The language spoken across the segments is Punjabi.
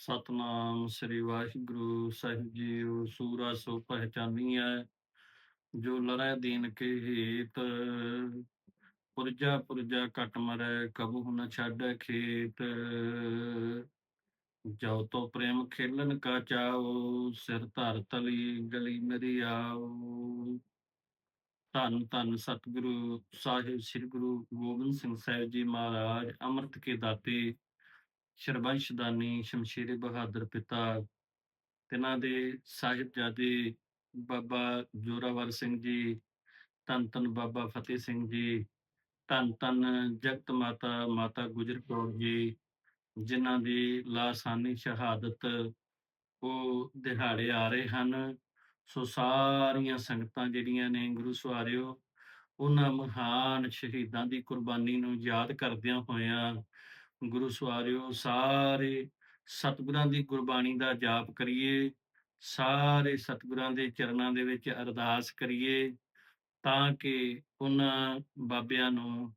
ਸਤਨਾਮ ਸ੍ਰੀ ਵਾਹਿਗੁਰੂ, ਸਾਹਿਬ ਜੀ ਸੂਰਾ ਸੋ ਪਹਿਚਾਨੀਐ, ਜੋ ਲਰੈ ਦੀਨ ਕੇ ਹੀਤ, ਪੁਰਜਾ ਪੁਰਜਾ ਕਟ ਮਰੈ, ਕਬੂ ਨ ਛਾਡੈ ਖੇਤ। ਜੋ ਤੋ ਪ੍ਰੇਮ ਖੇਲਨ ਕਾ ਚਾਓ ਸਿਰ ਧਰ ਤਲੀ ਗਲੀ ਮੇਰੀ ਆਓ ਧੰਨ ਧੰਨ ਸਤਿਗੁਰੂ, ਸਾਹਿਬ ਸ੍ਰੀ ਗੁਰੂ ਗੋਬਿੰਦ ਸਿੰਘ ਸਾਹਿਬ ਜੀ ਮਹਾਰਾਜ, ਅੰਮ੍ਰਿਤ ਕੇ ਦਾਤੇ ਸ਼ਰਬੰਸ਼ਦਾਨੀ, ਸ਼ਮਸ਼ੀਰੇ ਬਹਾਦਰ ਪਿਤਾ, ਤਿਨਾਂ ਦੇ ਸਾਹਿਬਜ਼ਾਦੇ ਬਾਬਾ ਜੋਰਾਵਰ ਸਿੰਘ ਜੀ ਧੰਨ ਧੰਨ ਬਾਬਾ ਫਤਿਹ ਸਿੰਘ ਜੀ ਧੰਨ ਧੰਨ ਜਗਤ ਮਾਤਾ ਮਾਤਾ ਗੁਜਰ ਕੌਰ ਜੀ, ਜਿਨ੍ਹਾਂ ਦੀ ਲਾਸਾਨੀ ਸ਼ਹਾਦਤ ਉਹ ਦਿਹਾੜੇ ਆ ਰਹੇ ਹਨ। ਸੋ ਸਾਰੀਆਂ ਸੰਗਤਾਂ ਜਿਹੜੀਆਂ ਨੇ ਗੁਰੂ ਸਵਾਰਿਓ, ਉਹਨਾਂ ਮਹਾਨ ਸ਼ਹੀਦਾਂ ਦੀ ਕੁਰਬਾਨੀ ਨੂੰ ਯਾਦ ਕਰਦਿਆਂ ਹੋਇਆਂ ਗੁਰੂ ਸਵਾਰਿਓ, ਸਾਰੇ ਸਤਿਗੁਰਾਂ ਦੀ ਗੁਰਬਾਣੀ ਦਾ ਜਾਪ ਕਰੀਏ, ਸਾਰੇ ਸਤਿਗੁਰਾਂ ਦੇ ਚਰਨਾਂ ਦੇ ਵਿੱਚ ਅਰਦਾਸ ਕਰੀਏ, ਤਾਂ ਕਿ ਉਹਨਾਂ ਬਾਬਿਆਂ ਨੂੰ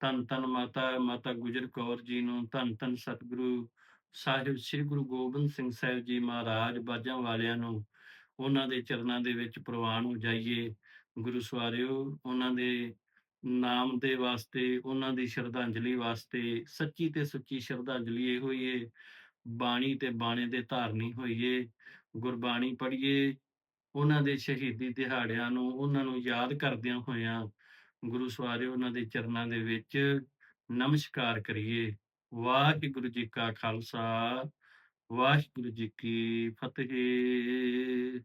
ਧੰਨ ਧੰਨ ਮਾਤਾ ਮਾਤਾ ਗੁਜਰ ਕੌਰ ਜੀ ਨੂੰ ਧੰਨ ਧੰਨ ਸਤਿਗੁਰੂ ਸਾਹਿਬ ਸ੍ਰੀ ਗੁਰੂ ਗੋਬਿੰਦ ਸਿੰਘ ਸਾਹਿਬ ਜੀ ਮਹਾਰਾਜ ਬਾਜਾਂ ਵਾਲਿਆਂ ਨੂੰ ਉਹਨਾਂ ਦੇ ਚਰਨਾਂ ਦੇ ਵਿੱਚ ਪ੍ਰਵਾਨ ਹੋ ਜਾਈਏ। ਗੁਰੂ ਸਵਾਰਿਓ, ਉਹਨਾਂ ਦੇ ਨਾਮ ਦੇ ਵਾਸਤੇ, ਉਹਨਾਂ ਦੀ ਸ਼ਰਧਾਂਜਲੀ ਵਾਸਤੇ, ਸੱਚੀ ਤੇ ਸੁੱਚੀ ਸ਼ਰਧਾਂਜਲੀ ਇਹ ਹੋਈਏ ਬਾਣੀ ਤੇ ਬਾਣੇ ਦੇ ਧਾਰਨੀ ਹੋਈਏ, ਗੁਰਬਾਣੀ ਪੜ੍ਹੀਏ, ਉਹਨਾਂ ਦੇ ਸ਼ਹੀਦੀ ਦਿਹਾੜਿਆਂ ਨੂੰ, ਉਹਨਾਂ ਨੂੰ ਯਾਦ ਕਰਦਿਆਂ ਹੋਇਆਂ, ਗੁਰੂ ਸਵਾਰੇ ਉਹਨਾਂ ਦੇ ਚਰਨਾਂ ਦੇ ਵਿੱਚ ਨਮਸਕਾਰ ਕਰੀਏ। ਵਾਹਿਗੁਰੂ ਜੀ ਕਾ ਖਾਲਸਾ, ਵਾਹਿਗੁਰੂ ਜੀ ਕੀ ਫਤਿਹ।